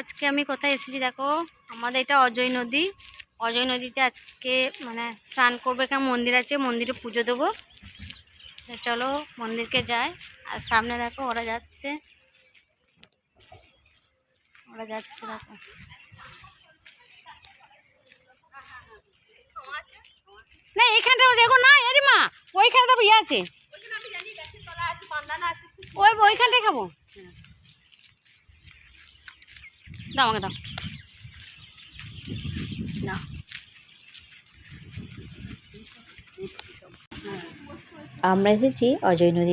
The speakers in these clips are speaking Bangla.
আজকে আমি কোথায় এসেছি দেখো? আমাদের এটা অজয় নদী। অজয় নদীতে আজকে মানে স্নান করব। এখানে মন্দির আছে মন্দিরে পুজো দেবো। চলো মন্দিরকে যাই। আর সামনে দেখো ওরা যাচ্ছে। ওরা যাচ্ছে দেখো। না এখানটা দেখো না আরে মা ওইখানে তো ইয়ে আছে। ওই ওইখানটাই খাব। দাও আমাকে দাও দাও আমরা এসেছি অজয় নদীতে আবার তো ইয়ে অজয় যখন নদীতে বর্ষাকালে স্নান বন হবে করতে। তখন তো ইয়ে বন্যা মা মতন এসেছি অজয় নদী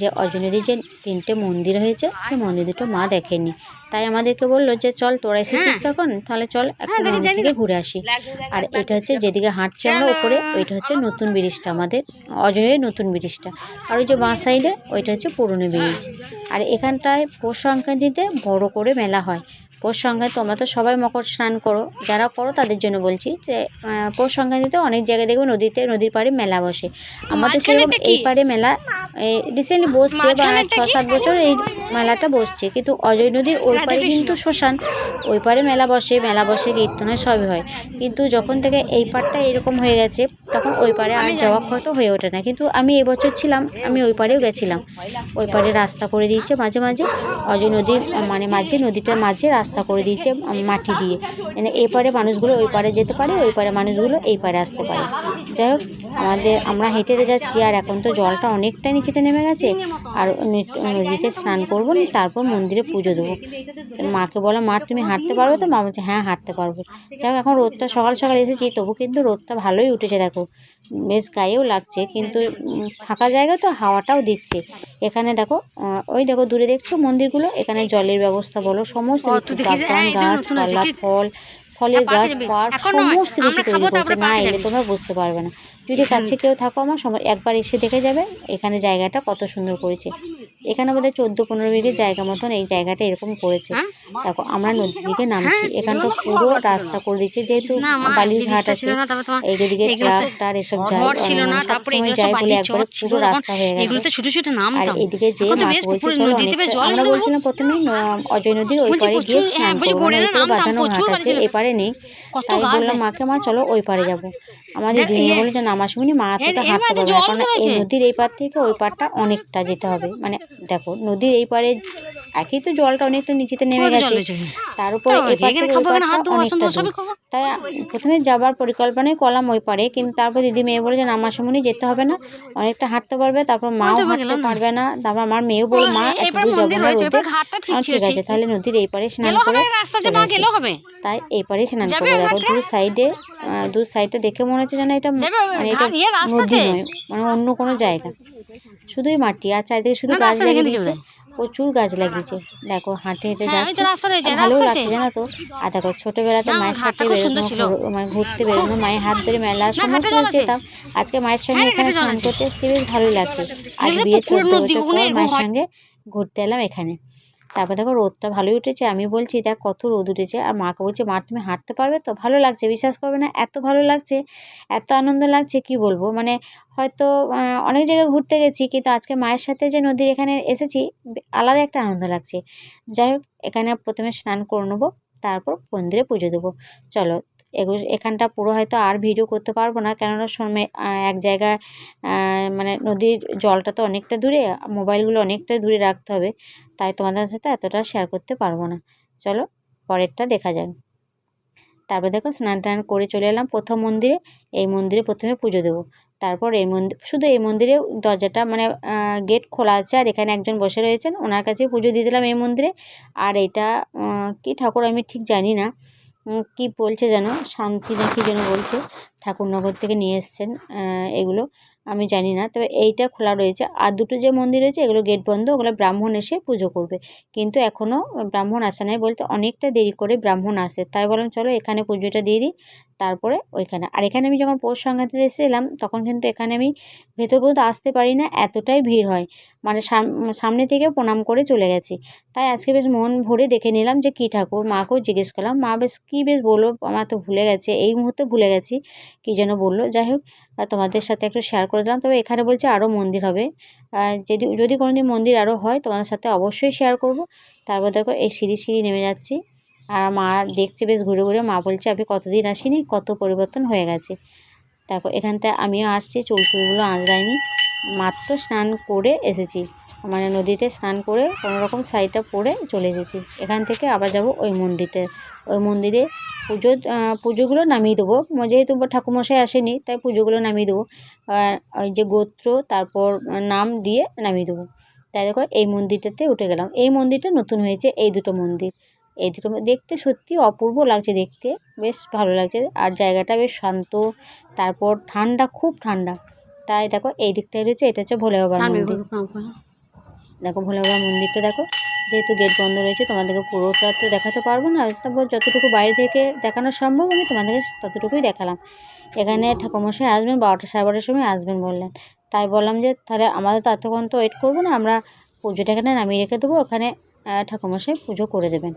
যে অজয় নদীর যে তিনটে মন্দির হয়েছে সেই মন্দির দুটো মা দেখেনি। তাই আমাদেরকে বলল যে চল তোরা এসেছিস তখন তাহলে চল একটা দেখি, মন্দির থেকে ঘুরে আসি। আর এটা হচ্ছে যেদিকে হাঁটছে আমরা ওপরে ওইটা হচ্ছে নতুন ব্রিজটা আমাদের অজয়ের নতুন ব্রিজটা। আর ওই যে বাঁ সাইডে ওইটা হচ্ছে পুরনো ব্রিজ। আর এখানটায় পৌষ সংক্রান্তিতে বড় করে মেলা হয়। পৌষ সংক্রান্তি তোমরা তো সবাই মকর স্নান করো যারা করো তাদের জন্য বলছি যে পৌষ সংক্রান্তিতে অনেক জায়গায় দেখবে নদীতে নদীর পাড়ে মেলা বসে। আমাদের সেরকম? এই পাড়ে মেলা রিসেন্টলি বসছে বা ছ সাত বছর এই মেলাটা বসছে কিন্তু অজয় নদীর ওই পাড়ে কিন্তু শ্মশান ওই পাড়ে মেলা বসে মেলা বসে কীর্তন হয় সবই হয়। কিন্তু যখন থেকে এই পাড়টা এরকম হয়ে গেছে তখন ওই পাড়ে আর যাওয়া ফটো হয়ে ওঠে না। কিন্তু আমি এবছর ছিলাম আমি ওই পাড়েও গেছিলাম। ওই পাড়ে রাস্তা করে দিয়েছে মাঝে মাঝে। অজয় নদীর মানে মাঝে নদীটার মাঝে রাস্তা করে দিয়েছে মাটি দিয়ে। এপারে এই মানুষগুলো ওই পারে যেতে পারে, ওই পারে মানুষগুলো এই পারে আসতে পারে। যাই হোক আমাদের আমরা হেঁটে হেঁটে যাচ্ছি আর এখন তো জলটা অনেকটা নিচেতে নেমে গেছে। আর নদীতে স্নান করব তারপর মন্দিরে পুজো দেবো। মাকে বলো মা তুমি হাঁটতে পারবে তো? মা বলছে হ্যাঁ হাঁটতে পারব। যাই এখন রোদটা সকাল সকাল এসেছি তবু কিন্তু রোদটা ভালোই উঠেছে দেখো। বেশ গায়েও লাগছে কিন্তু ফাঁকা জায়গা তো হাওয়াটাও দিচ্ছে। এখানে দেখো ওই দেখো দূরে দেখছ মন্দিরগুলো? এখানে জলের ব্যবস্থা বলো সমস্ত হ্যাঁ, এটা গাছ নতুন হয়েছে, পালা কি? ফল ফলের হ্যাঁ, গাছ নয়, সমস্ত কিছু তৈরি করছে। না এলে তোমরা বুঝতে পারবে না। যদি কাছে কেউ থাকো আমার সময় একবার এসে দেখে যাবে এখানে জায়গাটা কত সুন্দর করেছে। এখানে বোধহয় চোদ্দ পনেরো বিঘে জায়গা মতন এই জায়গাটা এরকম করেছে। হ্যাঁ? দেখো আমরা নদীর দিকে নামছি। এখানটা পুরো রাস্তা করে দিচ্ছে যেহেতু না বালির ঘাট আছে ছিল না তারপর এইদিকে ট্রাক্টর এসব যায় সবসময় বলে একবারে পুরো রাস্তা হয়ে গেছে। ছুটে আর এদিকে যে বলছে চলো আমরা বলছিলাম প্রথমে অজয় নদীর ওই পারে গিয়ে স্নান হ্যাঁ, করব গড়ে না উপরে নামতাম, বাঁধানো ঘাট আছে। নেই। তাই বললাম মাকে মা চলো ওই পারে যাব। আমাদের ইয়ে- বলে যে সময় মা এতটা হাঁটতে পারবে না কারণ এই নদীর এই পার থেকে ওই পারটা অনেকটা যেতে হবে মানে দেখো নদীর এই পারে একই তো জলটা অনেকটা নিচেতে নেমে গেছে। তার উপর। তাই প্রথমে যাবার পরিকল্পনায় করলাম ওই পারে কিন্তু তারপর দিদি মেয়ে বলে যে নামার সময় যেতে হবে না। অনেকটা হাঁটতে পারবে তারপর মাও হাঁটতে পারবে না। তারপর আমার মেয়েও বলো মা এবার ঘাটটা ঠিক আছে তাহলে নদীর এই পারে স্নান করে তাই এই পারে স্নান করব দেখো দু সাইডে দু সাইডে দেখে মনে হচ্ছে যেন এটা মানে মানে অন্য কোনো জায়গা। শুধুই মাটি আর চারিদিকে শুধু না, গাছ প্রচুর গাছ লাগিয়েছে। দেখো হাঁটে হেঁটে হ্যাঁ, যাচ্ছে। ভালো লাগছে। জানো তো? আর দেখো ছোটবেলাতে মায়ের সাথে বেরোনো মানে ঘুরতে বেরোনো মায়ের হাত ধরে মেলা সমস্ত। যেতাম। আজকে মায়ের সঙ্গে এখানে স্নান করতে বেশ ভালোই লাগছে। আর বিয়ে চোদ্দ বছর পর মায়ের সঙ্গে ঘুরতে এলাম এখানে। তারপর দেখো রোদটা ভালোই উঠেছে, আমি বলছি, দেখ কত রোদ উঠেছে। আর মাকে বলছে, মা, তুমি হাঁটতে পারবে তো? ভালো লাগছে, বিশ্বাস করবে না? এত ভালো লাগছে, এত আনন্দ লাগছে, কি বলব? মানে হয়তো অনেক জায়গায় ঘুরতে গেছি, কিন্তু আজকে মায়ের সাথে যে নদীর এখানে এসেছি আলাদা একটা আনন্দ লাগছে। যাই হোক, এখানে প্রথমে স্নান করে নেব, তারপর মন্দিরে পুজো দেবো। চলো এখানটা পুরো হয়তো আর ভিডিও করতে পারব না। কেননা সময় এক জায়গায় মানে নদীর জলটা তো অনেকটা দূরে, মোবাইলগুলো অনেকটা দূরে রাখতে হবে। তাই তোমাদের সাথে এতটা শেয়ার করতে পারব না। চলো, পরেরটা দেখা যাক। তারপর দেখো স্নান টান করে চলে এলাম প্রথম মন্দিরে। এই মন্দিরে প্রথমে পুজো দেবো। তারপর এই মন্দির শুধু এই মন্দিরে দরজাটা মানে গেট খোলা আছে আর এখানে একজন বসে রয়েছেন। ওনার কাছে পুজো দিয়ে দিলাম এই মন্দিরে। আর এটা কি ঠাকুর আমি ঠিক জানি না। কি বলছে যেন? শান্তি নাকি যেন বলছে? ঠাকুরনগর থেকে নিয়ে এসছেন এগুলো। আমি জানি না, তবে এইটা খোলা রয়েছে। আর দুটো যে মন্দির রয়েছে, এগুলো গেট বন্ধ, ওগুলো ব্রাহ্মণ এসে পুজো করবে। কিন্তু এখনও ব্রাহ্মণ আসে নাই বলতে অনেকটা দেরি করে ব্রাহ্মণ আসে। তাই বললাম চলো এখানে পুজোটা দিয়ে দিই। তারপরে ওইখানে। আর এখানে আমি যখন পৌষ সংক্রান্তিতে এসেছিলাম, তখন কিন্তু এখানে আমি ভেতর পর্যন্ত আসতে পারি না, এতটাই ভিড় হয়। মানে সাম- সামনে থেকে প্রণাম করে চলে গেছি। তাই আজকে বেশ মন ভরে দেখে নিলাম যে, কী ঠাকুর, মাকেও জিজ্ঞেস করলাম, মা বেশ কী বেশ বলল, আমার তো ভুলে গেছে, এই মুহূর্তে ভুলে গেছি, কী যেন বলল? যাই হোক তোমাদের সাথে একটু শেয়ার করে দিলাম। তবে এখানে বলছে আরও মন্দির হবে। যদি যদি কোনো দিন মন্দির আরও হয়, তোমাদের সাথে অবশ্যই শেয়ার করব। তারপর দেখো এই সিঁড়ি সিঁড়ি নেমে যাচ্ছি। আর মা দেখছে বেশ ঘুরে ঘুরে, মা বলছে, আমি কতদিন আসিনি? কত পরিবর্তন হয়ে গেছে? দেখো, এখানটায় আমিও আসছি চুল ফুলগুলো আঁচড়াইনি। মাত্র স্নান করে এসেছি। মানে নদীতে স্নান করে রকম শাড়িটা পরে চলে এসেছি। এখান থেকে আবার যাব ওই মন্দিরটা ওই মন্দিরে পুজো পুজোগুলো নামিয়ে দেবো। যেহেতু ঠাকুমশাই আসেনি, তাই পুজোগুলো নামিয়ে দেবো। ওই যে গোত্র, তারপর নাম দিয়ে নামিয়ে দেবো। তাই দেখো, এই মন্দিরটাতে উঠে গেলাম। এই মন্দিরটা নতুন হয়েছে, এই দুটো মন্দির। এই দুটো দেখতে সত্যি অপূর্ব লাগছে দেখতে। বেশ ভালো লাগছে। আর জায়গাটা বেশ শান্ত তারপর ঠান্ডা খুব ঠান্ডা। তাই দেখো এই দিকটায় রয়েছে এটা হচ্ছে ভোলে বাবার মন্দির। দেখো ভোলে বাবার মন্দিরটা দেখো যেহেতু গেট বন্ধ রয়েছে তোমাদেরকে পুরোটা তো দেখাতে পারব না। তারপর যতটুকু বাইরে থেকে দেখানো সম্ভব আমি তোমাদেরকে ততটুকুই দেখালাম। এখানে ঠাকুরমশাই আসবেন বারোটা সাড়ে বারোটার সময় আসবেন বললেন। তাই বললাম যে তাহলে আমাদের তো এতক্ষণ তো ওয়েট করব না আমরা পুজোটা এখানে নামিয়ে রেখে দেবো। ওখানে ঠাকুরমশাই পুজো করে দেবেন।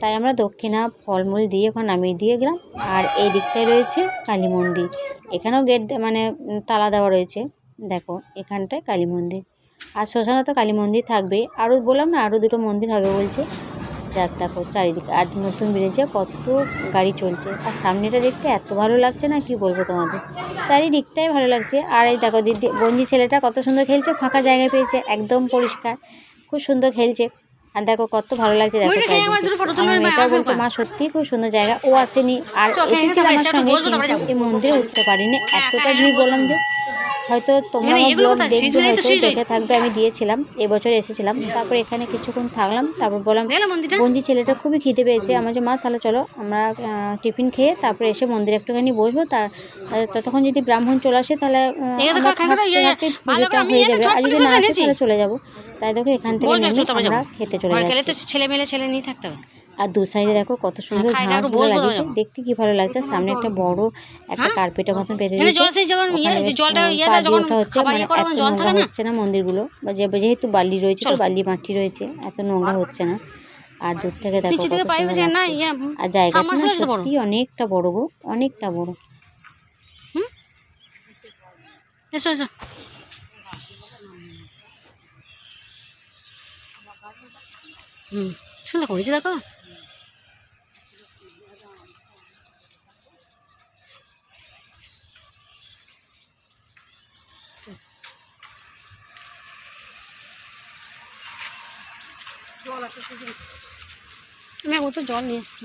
তাই আমরা দক্ষিণা ফলমূল দিয়ে ওখানে নামিয়ে দিয়ে গেলাম। আর এই দিকটায় রয়েছে কালী মন্দির। এখানেও গেট মানে তালা দেওয়া রয়েছে। দেখো, এখানটায় কালী মন্দির। আর শ্মশানে তো কালী মন্দির থাকবেই। আরও বললাম না, আরও দুটো মন্দির হবে বলছে। যাক, দেখো, চারিদিকে। আর নতুন বেরিয়েছে কত গাড়ি চলছে। আর সামনেটা দেখতে এত ভালো লাগছে না, কি বলব তোমাদের? চারিদিকটাই ভালো লাগছে। আর এই দেখো, দিদি বঞ্জি ছেলেটা কত সুন্দর খেলছে, ফাঁকা জায়গায় পেয়েছে, একদম পরিষ্কার। খুব সুন্দর খেলছে। আর দেখো কত ভালো লাগছে দেখো মেয়েটাও বলছে মা সত্যি খুব সুন্দর জায়গা। ও আসেনি আর এসেছিল আমার সঙ্গে। এই মন্দিরে উঠতে পারিনি। এতটা ভিড় বললাম যে হয়তো তোমরা হয়তো দেখে থাকবে আমি দিয়েছিলাম এবছর এসেছিলাম। তারপর এখানে কিছুক্ষণ থাকলাম তারপর বললাম বঞ্জি ছেলেটা খুবই খিদে পেয়েছে। আমার যে মা তাহলে চলো আমরা টিফিন খেয়ে তারপরে এসে মন্দিরে একটুখানি বসবো। তা ততক্ষণ যদি ব্রাহ্মণ চলে আসে তাহলে ইয়ে- আমি হয়ে যাবে। আর যদি না আসে তাহলে চলে যাব। তাই দেখো এখান থেকে আমরা খেতে চলে যাচ্ছি। ছেলে মেলে ছেলে নিয়ে থাকতে হবে। আর দু সাইডে দেখো কত সুন্দর খাই না, ঘাসগুলো লাগিয়েছে। দেখতে কি ভালো লাগছে? সামনে একটা বড় একটা হ্যাঁ? কার্পেটের মতন পেতে সেই যখন ইয়ে ওখানে যে বেশ, জলটা আহ, ইয়েটা পা দিয়ে যখন ওঠা হচ্ছে মানে ইয়ে নোংরা হচ্ছে না মন্দিরগুলো। বা যেহেতু বালি রয়েছে তো বালি মাটি রয়েছে এত নোংরা হচ্ছে না। আর দূর থেকে দেখো সুন্দর। ইয়ে আর জায়গাটা। সত্যি অনেকটা বড় গো অনেকটা বড়। এসো এসো। হুম সুন্দর করেছে দেখো। আমি জল নিয়ে এসেছি।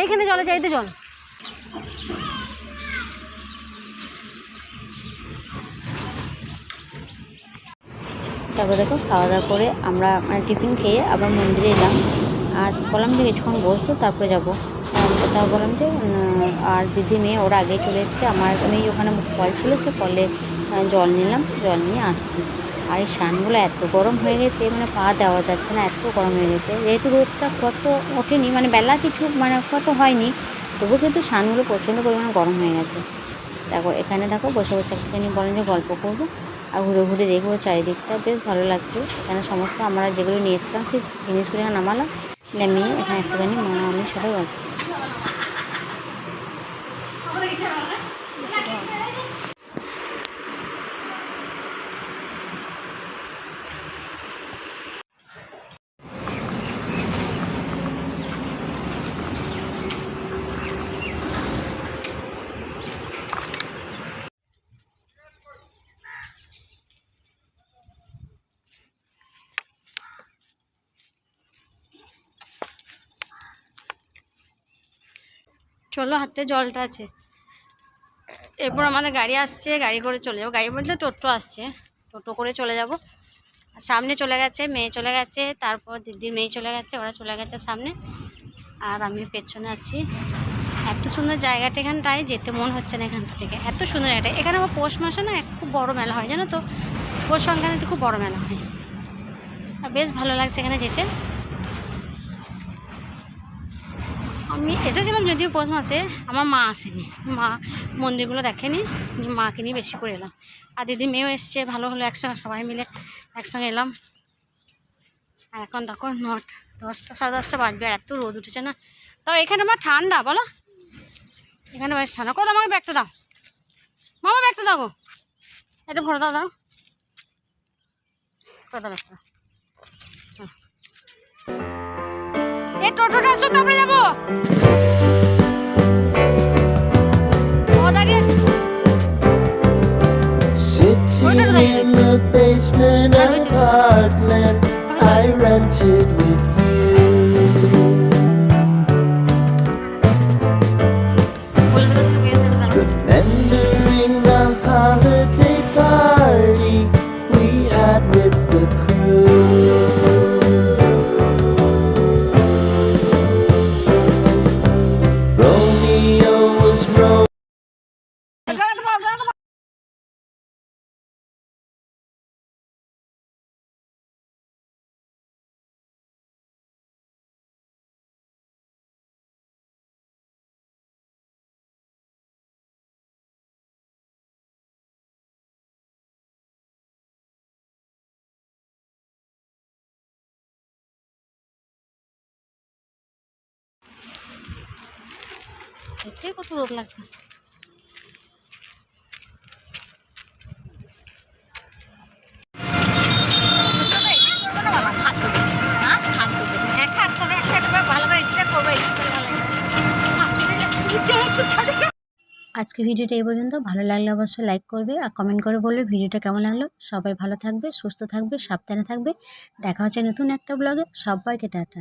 এইখানে জলে চাইতে জল। তারপর দেখো, খাওয়া দাওয়া করে আমরা মানে টিফিন খেয়ে আবার মন্দিরে এলাম। আর বললাম যে কিছুক্ষণ বসবো, তারপরে যাব। তারপর বললাম যে আর দিদি মেয়ে ওরা আগে চলে এসছে। আমার আমি ওখানে কল ছিল, সে কলে জল নিলাম, জল নিয়ে আসছি। আর এই সানগুলো এত গরম হয়ে গেছে মানে পা দেওয়া যাচ্ছে না, এত গরম হয়ে গেছে। যেহেতু রোদটা কত ওঠেনি মানে বেলা কিছু মানে কত হয়নি তবু কিন্তু সানগুলো প্রচণ্ড পরিমাণে গরম হয়ে গেছে। দেখো, এখানে দেখো, বসে বসে একটুখানি বলেন যে গল্প করব, আর ঘুরে ঘুরে দেখব চারিদিকটা। বেশ ভালো লাগছে। এখানে সমস্ত আমরা যেগুলো নিয়ে এসেছিলাম, সেই জিনিসগুলো এখানে নামালাম। নামিয়ে এখানে একটুখানি মা, আমি সবাই গল্প চলো হাতে জলটা আছে। এরপর আমাদের গাড়ি আসছে, গাড়ি করে চলে যাব। গাড়ি বলতে টোটো আসছে। টোটো করে চলে যাব। আর সামনে চলে গেছে, মেয়ে চলে গেছে, তারপর দিদির মেয়ে চলে গেছে, ওরা চলে গেছে সামনে। আর আমি পেছনে আছি। এত সুন্দর জায়গাটা এখানটায়, যেতে মন হচ্ছে না এখানটা থেকে। এত সুন্দর জায়গাটা। এখানে আবার পৌষ মাসে না, খুব বড় মেলা হয়, জানো তো? পৌষ সংক্রান্তিতে খুব বড় মেলা হয়। আর বেশ ভালো লাগছে এখানে যেতে। আমি এসেছিলাম যদিও পৌষ মাসে, আমার মা আসেনি। মা মন্দিরগুলো দেখেনি মাকে নিয়ে বেশি করে এলাম। আর দিদি মেয়েও এসছে, ভালো হলো একসঙ্গে, সবাই মিলে একসঙ্গে এলাম। আর এখন দেখো নট, দশটা, সাড়ে দশটা বাজবে, আর এত রোদ উঠেছে না। তাও এখানে আমার ঠান্ডা, বলো। এখানে বেশ ঠান্ডা। কোথাও আমাকে ব্যাগটা দাও। মামা ব্যাগটা দাও গো। এটা ভরে, দাও দাও। কোথাও ব্যাগটা। দাও টোটোটা আসো তারপরে যাব Sitting in the basement apartment I rented with দেখতে কত রোদ লাগছে। আজকে ভিডিওটা এই পর্যন্ত। ভালো লাগলে অবশ্যই লাইক করবে আর কমেন্ট করে বলবে ভিডিওটা কেমন লাগল। সবাই ভালো থাকবে, সুস্থ থাকবে, সাবধানে থাকবে। দেখা হচ্ছে নতুন একটা ব্লগে সবাইকে টাটা।